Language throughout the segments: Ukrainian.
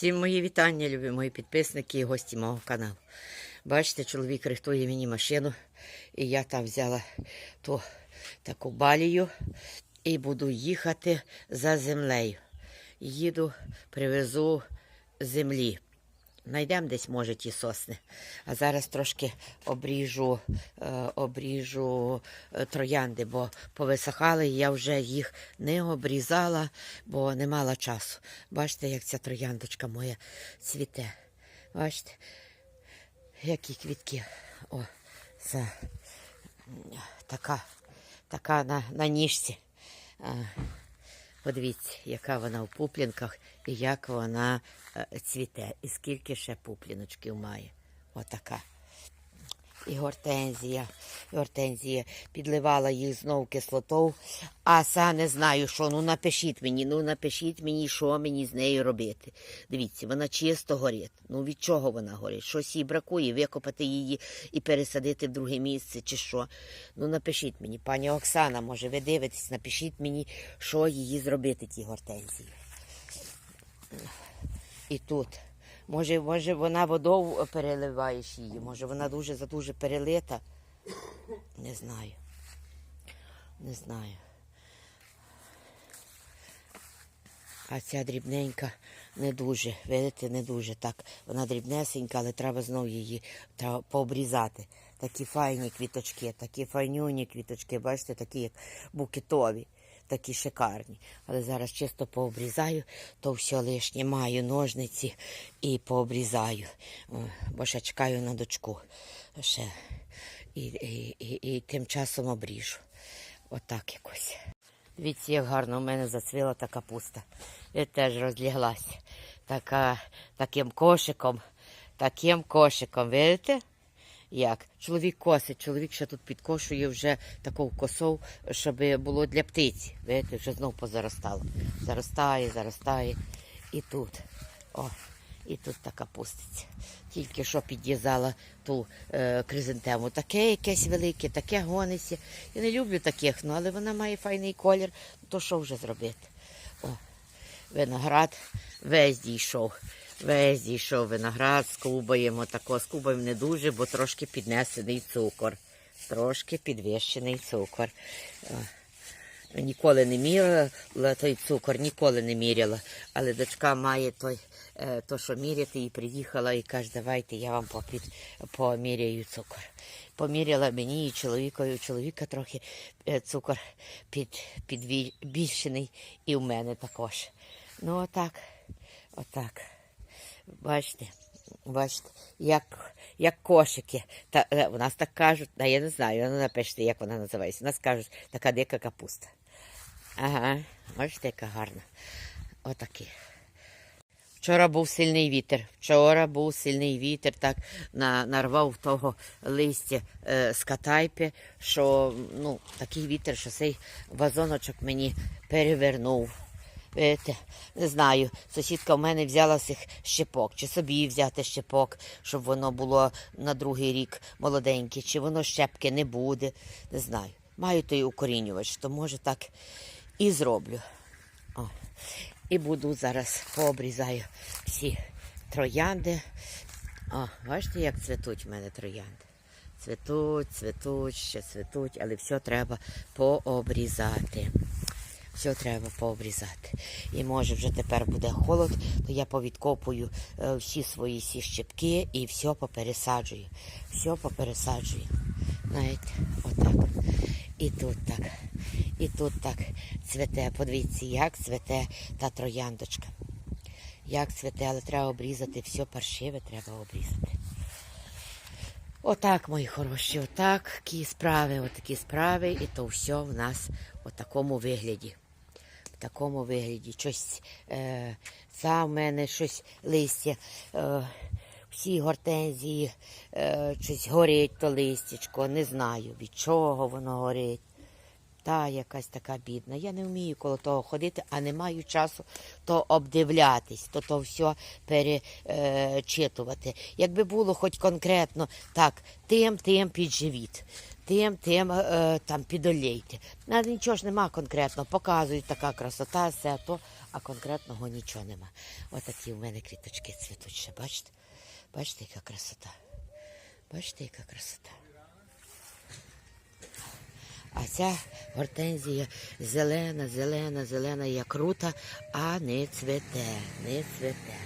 Всім мої вітання, любі мої підписники і гості мого каналу. Бачите, чоловік рихтує мені машину, і я там взяла ту таку балію і буду їхати за землею. Їду, привезу землі. Найдемо десь, може, ті сосни. А зараз трошки обріжу, е, обріжу е, троянди, бо повисихали, і я вже їх не обрізала, бо не мала часу. Бачите, як ця трояндочка моя цвіте. Бачите, які квітки. О, це така, така на, на ніжці. Подивіться, яка вона в пуплінках і як вона е, цвіте. І скільки ще пупліночків має. Отака. І гортензія. Гортензія підливала їх знов кислотою. А са не знаю, що. Ну напишіть мені, ну напишіть мені, що мені з нею робити. Дивіться, вона чисто горить. Ну від чого вона горить? Щось їй бракує, викопати її і пересадити в друге місце, чи що. Ну напишіть мені, пані Оксана, може ви дивитесь, напишіть мені, що її зробити, ті гортензії. І тут. Може, може, вона водою переливаєш її, може вона дуже задуже перелита. Не знаю. Не знаю. А ця дрібненька не дуже, видите, не дуже так. Вона дрібнесенька, але треба знову її треба пообрізати. Такі файні квіточки, такі файнюні квіточки, бачите, такі як букетові, такі шикарні. Але зараз чисто пообрізаю, то все лишнє маю ножниці і пообрізаю. Бо ще чекаю на дочку. Ще. І, і, і, і тим часом обріжу. Отак якось. Дивіться, як гарно у мене зацвіла та капуста. І теж розляглася. Така, таким кошиком, таким кошиком, видите? Як? Чоловік косить, чоловік ще тут підкошує вже таку косов, щоб було для птиці. Видите, вже знов позаростало. Заростає, заростає. І тут. О, і тут така пуститься. Тільки що під'їзала ту е, кризантему. Таке якесь велике, таке гониться. Я не люблю таких, ну але вона має файний колір. То що вже зробити? О, виноград весь дійшов. Весь дійшов виноград, скубаємо тако, скубаємо не дуже, бо трошки піднесений цукор. Трошки підвищений цукор. Ніколи не міряла той цукор, ніколи не міряла. Але дочка має той, е, то, що міряти, і приїхала і каже, давайте я вам попід, поміряю цукор. Поміряла мені і чоловікові, у чоловіка трохи е, цукор під, підбільшений і в мене також. Ну отак, отак. Бачите, бачите, як, як кошики. Та, е, у нас так кажуть, а я не знаю, напишіть, як вона називається. У нас кажуть, така дика капуста. Ага, бачите, яка гарна. Отакі. Вчора був сильний вітер. Вчора був сильний вітер, так на, нарвав того листя е, з катайпи, що ну, такий вітер, що цей вазоночок мені перевернув. Видите, не знаю, сусідка в мене взяла цих щепок, чи собі взяти щепок, щоб воно було на другий рік молоденьке, чи воно щепки не буде. Не знаю. Маю той укорінювач, то може так і зроблю. О. І буду зараз пообрізаю всі троянди. О, бачите, як цвітуть в мене троянди. Цвітуть, цвітуть, ще цвітуть, але все треба пообрізати. Все треба пообрізати. І може вже тепер буде холод, то я повідкопую е, всі свої сі щепки і все попересаджую. Все попересаджую. Знаєте, отак. І тут так. І тут так цвете. Подивіться, як цвете та трояндочка. Як цвете, але треба обрізати, все паршиве треба обрізати. Отак, мої хороші, отак, такі справи, отакі справи, і то все в нас у такому вигляді. В такому вигляді. Щось е, це в мене щось листя, е, всі гортензії, е, щось горить то листячко, не знаю від чого воно горить. Та якась така бідна. Я не вмію коло того ходити, а не маю часу то обдивлятись, то то все перечитувати. Якби було хоч конкретно так, тим, тим під живіт, тим, тим е, там підолейте. А нічого ж нема конкретно. Показують така красота, все то, а конкретного нічого нема. Отакі в мене квіточки цвітуть ще, бачите? Бачите, яка красота. Бачите, яка красота. А ця гортензія зелена, зелена, зелена, як крута, а не цвете, не цвете.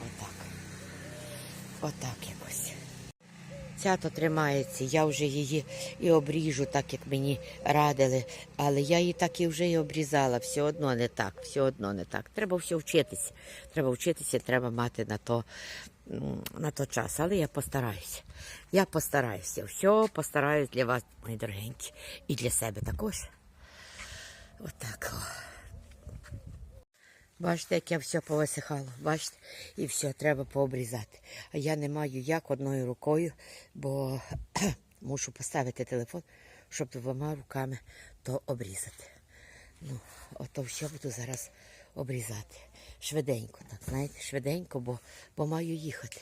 Отак. Отак якось. Ця тримається, я вже її і обріжу, так як мені радили, але я її так і вже і обрізала. Все одно не так, все одно не так. Треба все вчитися. Треба вчитися, треба мати на то, на то час. Але я постараюся. Я постараюся. Все постараюсь для вас, мої дорогенькі, і для себе також. Отак. о. Бачите, як я все повисихало, бачите, і все, треба пообрізати. А я не маю як одною рукою, бо мушу поставити телефон, щоб двома руками то обрізати. Ну, ото все буду зараз обрізати. Швиденько, так, знаєте, швиденько, бо, бо маю їхати.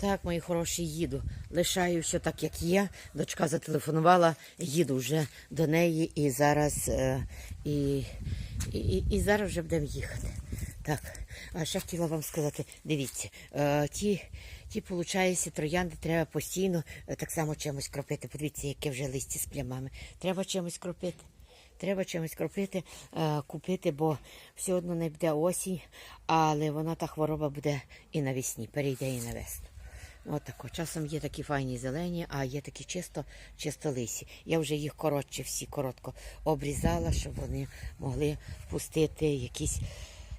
Так, мої хороші, їду. Лишаю все так, як є. Дочка зателефонувала, їду вже до неї і зараз, е, і, і, і, зараз вже будемо їхати. Так, а ще хотіла вам сказати, дивіться, е, ті, ті, виходить, троянди треба постійно е, так само чимось кропити. Подивіться, яке вже листя з плямами. Треба чимось кропити. Треба чимось кропити, купити, бо все одно не буде осінь, але вона та хвороба буде і навесні, перейде і на весну. От. Часом є такі файні зелені, а є такі чисто, чисто лисі. Я вже їх коротше всі коротко обрізала, щоб вони могли пустити якісь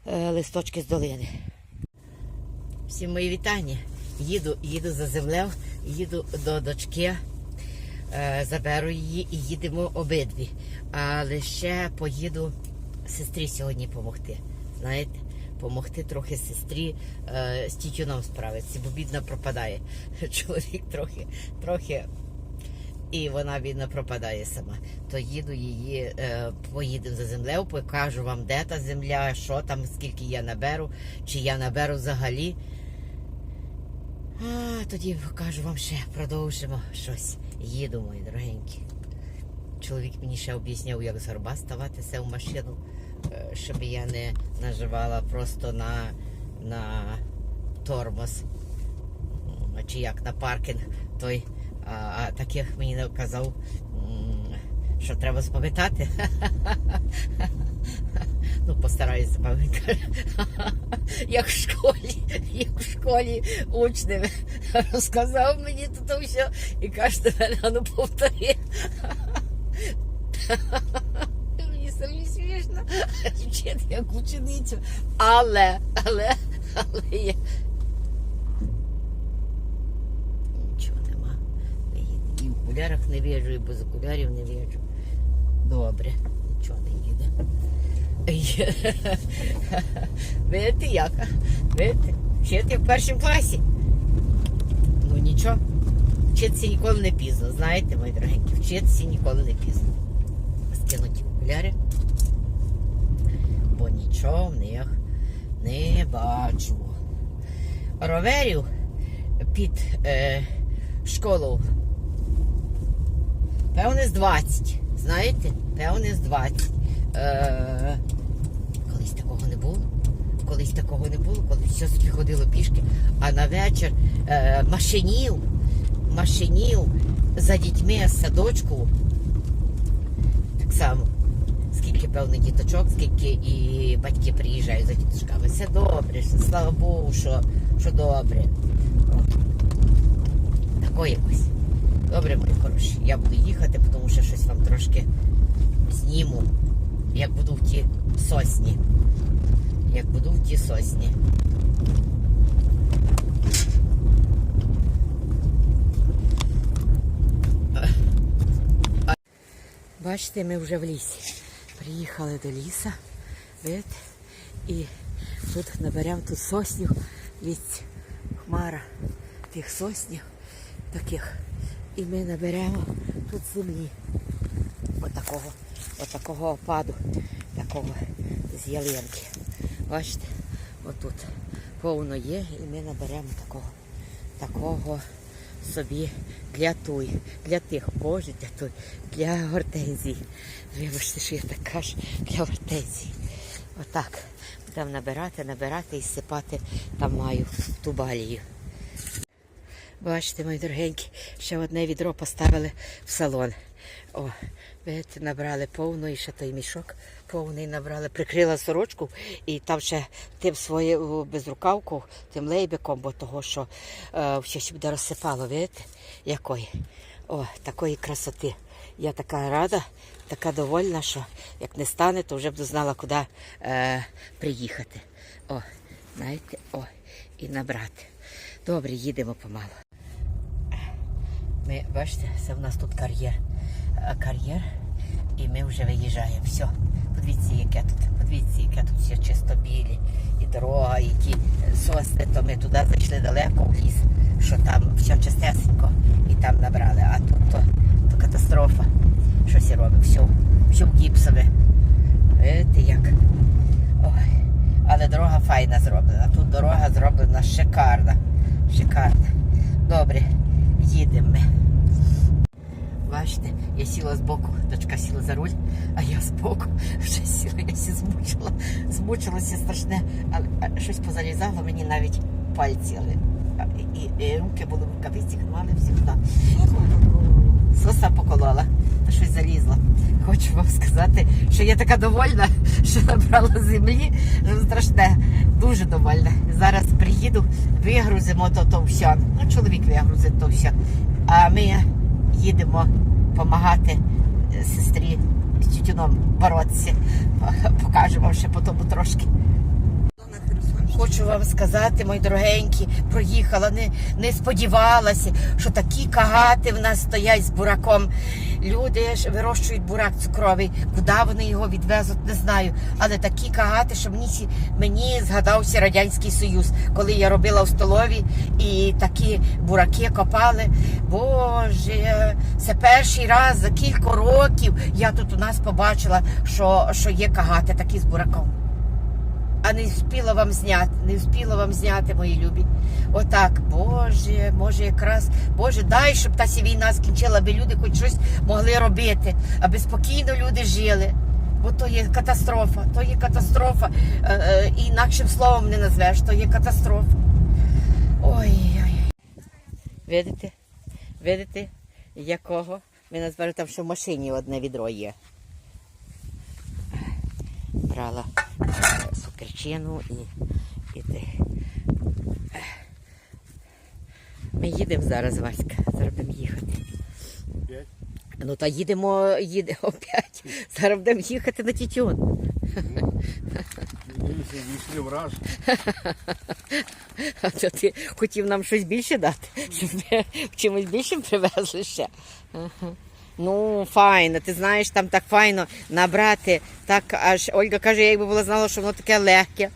е, листочки з долини. Всім мої вітання. Їду, їду за землею, їду до дочки, е, заберу її і їдемо обидві. Але ще поїду сестрі сьогодні допомогти. Знаєте, помогти трохи сестрі е, з тютюном справитися, бо бідна пропадає. Чоловік трохи, трохи. І вона бідна пропадає сама. То їду її, е, поїдемо за землею, покажу вам, де та земля, що там, скільки я наберу, чи я наберу взагалі. А тоді покажу вам ще, продовжимо щось. Їду, мої дорогенькі. Чоловік мені ще об'ясняв, як з горба ставатися в машину, щоб я не наживала просто на, на тормоз. Чи як на паркінг той. А, таких мені не казав, що треба запам'ятати. Ну, постараюсь запам'ятати. Як в школі, як в школі учнем розказав мені тут все і каже, мене, ну повтори. Вчити як ученицю. Але, але, але я. Нічого нема. І в окулярах не віжу, і без окулярів не віжу. Добре, нічого не їде. Видите як? Видите? Вчити в першому класі. Ну нічого. Вчитися ніколи не пізно, знаєте, мої дорогенькі, вчитися ніколи не пізно. Скинуть окуляри, нічого в них не бачу. Роверів під е, школу. Певне з 20. Знаєте? Певне з 20. Е, колись такого не було. Колись такого не було, коли все собі ходило пішки, а на вечір е, машинів, машинів за дітьми садочку. Так само. Скільки певно діточок, скільки і батьки приїжджають за діточками. Все добре, слава Богу, що, що добре. От. Тако якось. Добре, мої хороші. Я буду їхати, тому що щось вам трошки зніму, як буду в ті сосні. Як буду в ті сосні. Бачите, ми вже в лісі. Приїхали до ліса. Видите? І тут наберемо тут соснів. Віць, хмара тих соснів таких. І ми наберемо тут землі. Отакого, отакого опаду, такого з ялинки. Бачите, отут повно є, і ми наберемо такого, такого собі для той, для тих, боже, для той, для гортензій. Вибачте, що я так кажу, для гортензій. Отак. Будемо набирати, набирати і сипати там маю ту балію. Бачите, мої дорогенькі, ще одне відро поставили в салон. О, видите, набрали повну і ще той мішок повний набрали. Прикрила сорочку і там ще тим свою безрукавку, тим лейбиком, бо того, що е, ще буде розсипало, видите, якої. О, такої красоти. Я така рада, така довольна, що як не стане, то вже б знала, куди е, приїхати. О, знаєте, о, і набрати. Добре, їдемо помалу. Ми, бачите, це в нас тут кар'єр. Кар'єр. І ми вже виїжджаємо. Все. Подивіться, яке тут. Подивіться, яке тут все чисто білі. І дорога, і ті сосни, то ми туди зайшли далеко в ліс, що там все чистесенько і там набрали. А тут то, то катастрофа. Щось робить. Все, все в гіпсове. Видите, як. Ой. Але дорога файна зроблена. Тут дорога зроблена шикарна. Шикарна. Добре, їдемо ми. Бачите, я сіла збоку, дочка сіла за руль, а я збоку вже сіла, я сі змучила, змучилася страшне, але щось позалізало мені навіть пальці, але а, і, і руки були в рукавиці, мали всі туди. Соса поколола, та щось залізла. Хочу вам сказати, що я така довольна, що набрала землі. Страшне, дуже довольна. Зараз приїду, вигрузимо то, то все. Ну, чоловік вигрузить то все. А ми їдемо допомагати сестрі з тютюном боротися. Покажемо ще по трошки. Хочу вам сказати, мої дорогенькі, проїхала, не, не сподівалася, що такі кагати в нас стоять з бураком. Люди ж вирощують бурак цукровий. Куди вони його відвезуть, не знаю. Але такі кагати, що мені, мені згадався Радянський Союз, коли я робила в столові і такі бураки копали. Боже, це перший раз за кілька років я тут у нас побачила, що, що є кагати такі з бураком. А не встигла вам зняти, не встигла вам зняти, мої любі. Отак, Боже, може якраз, Боже, дай, щоб та сі війна скінчила, аби люди хоч щось могли робити, аби спокійно люди жили. Бо то є катастрофа, то є катастрофа. Е, е, і інакшим словом не назвеш, то є катастрофа. Ой-ой. Видите? Видите, якого? Ми назбирали там, що в машині одне відро є. Брала е, і, і те. Ми їдемо зараз, Васька. Зараз будемо їхати. Опять? Ну та їдемо, їдемо опять. Зараз будемо їхати на тютюн. Дивіться, війшли в раж. А то ти хотів нам щось більше дати, щоб ми чимось більшим привезли ще. Ну, файно, ти знаєш, там так файно набрати. Так аж Ольга каже, якби була знала, що воно таке легке,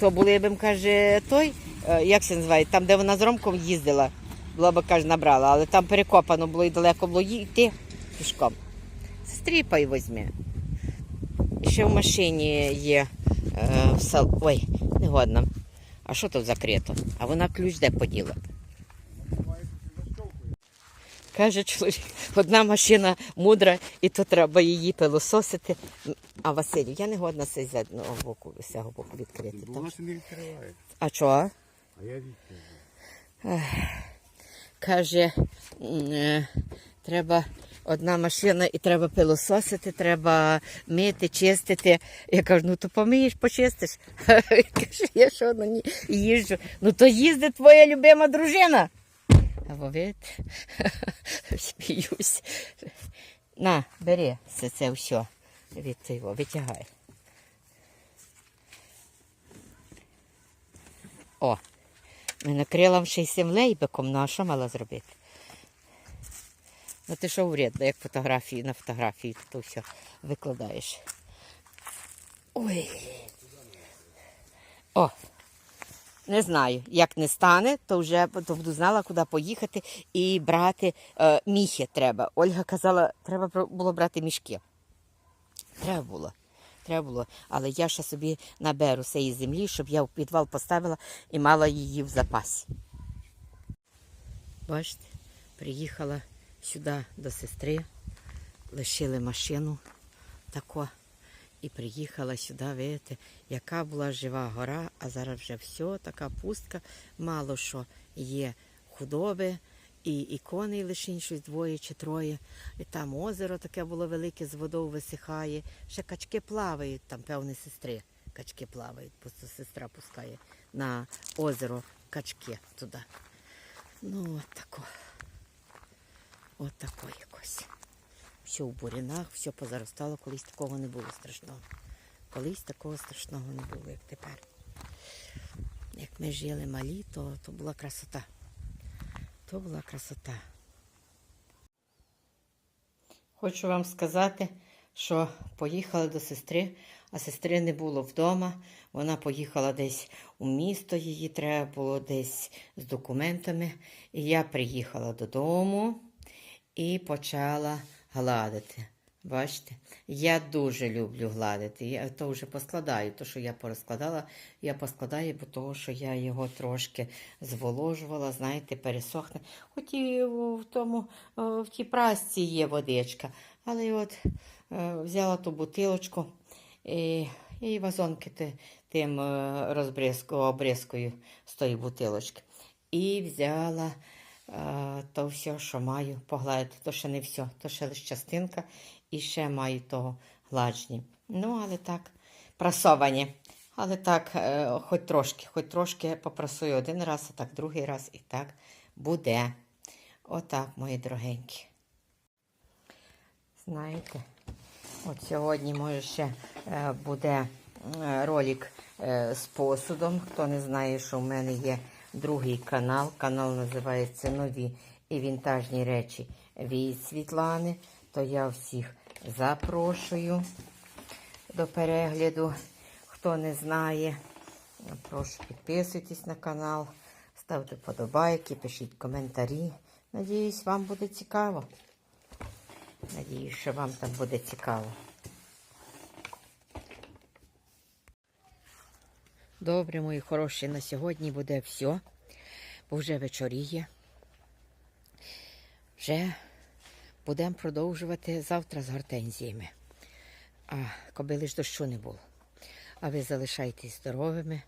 то були б, каже, той, е, як це називає, там, де вона з Ромком їздила, була б, каже, набрала, але там перекопано було і далеко було йти пішком. Стріпай возьми. Ще в машині є е, в сал... Ой, негодно. А що тут закрито? А вона ключ де поділа? Каже чоловік, одна машина мудра, і то треба її пилососити. А Василю, я не годна це з одного боку, з цього боку відкрити. Бо вона не відкриває. А чого? А я відкриваю. Каже, е, треба одна машина і треба пилососити, треба мити, чистити. Я кажу, ну то помиєш, почистиш. Каже, я що на ній їжджу. Ну то їздить твоя любима дружина. А вовит, сміюсь. На, бери це, це все від цього, витягай. О, ми накрила ще й землейбиком, ну а що мала зробити? Ну ти що вредно, як фотографії на фотографії, то все викладаєш. Ой. О, не знаю, як не стане, то вже то буду знала, куди поїхати і брати е, міхи треба. Ольга казала, треба було брати мішки. Треба було. Треба було. Але я ще собі наберу цієї землі, щоб я в підвал поставила і мала її в запасі. Бачите? Приїхала сюди до сестри, лишили машину тако. І приїхала сюди, видите, яка була жива гора, а зараз вже все, така пустка, мало що є худоби, і, і лише щось двоє чи троє. І там озеро таке було велике, з водою висихає. Ще качки плавають, там, певні сестри. Качки плавають, просто сестра пускає на озеро качки туди. Ну, от тако. От тако якось. Все в бурянах, все позаростало, колись такого не було страшного. Колись такого страшного не було, як тепер. Як ми жили малі, то, то була красота. То була красота. Хочу вам сказати, що поїхали до сестри, а сестри не було вдома. Вона поїхала десь у місто, її треба було десь з документами. І я приїхала додому і почала гладити. Бачите, я дуже люблю гладити. Я то вже поскладаю. То, що я порозкладала, я поскладаю, бо того, що я його трошки зволожувала, знаєте, пересохне. Хоч і в тому, е, в тій прасці є водичка. Але от е, взяла ту бутилочку і, і вазонки тим е, розбризку, обрізкою з тої бутилочки. І взяла то все, що маю погладити. То ще не все, то ще лише частинка і ще маю того гладжні. Ну, але так, прасовані. Але так, е, хоч трошки, хоч трошки попрасую один раз, а так другий раз і так буде. Отак, мої дорогенькі. Знаєте, от сьогодні, може, ще е, буде е, ролик е, з посудом. Хто не знає, що в мене є другий канал. Канал називається Нові і вінтажні речі від Світлани. То я всіх запрошую до перегляду. Хто не знає, прошу підписуйтесь на канал, ставте вподобайки, пишіть коментарі. Надіюсь, вам буде цікаво. Надіюсь, що вам там буде цікаво. Добре, мої хороші, на сьогодні буде все, бо вже вечоріє. Вже будемо продовжувати завтра з гортензіями. А коби лиш дощу не було. А ви залишайтесь здоровими,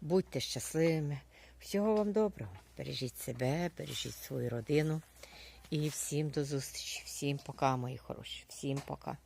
будьте щасливими. Всього вам доброго. Бережіть себе, бережіть свою родину. І всім до зустрічі. Всім пока, мої хороші. Всім пока.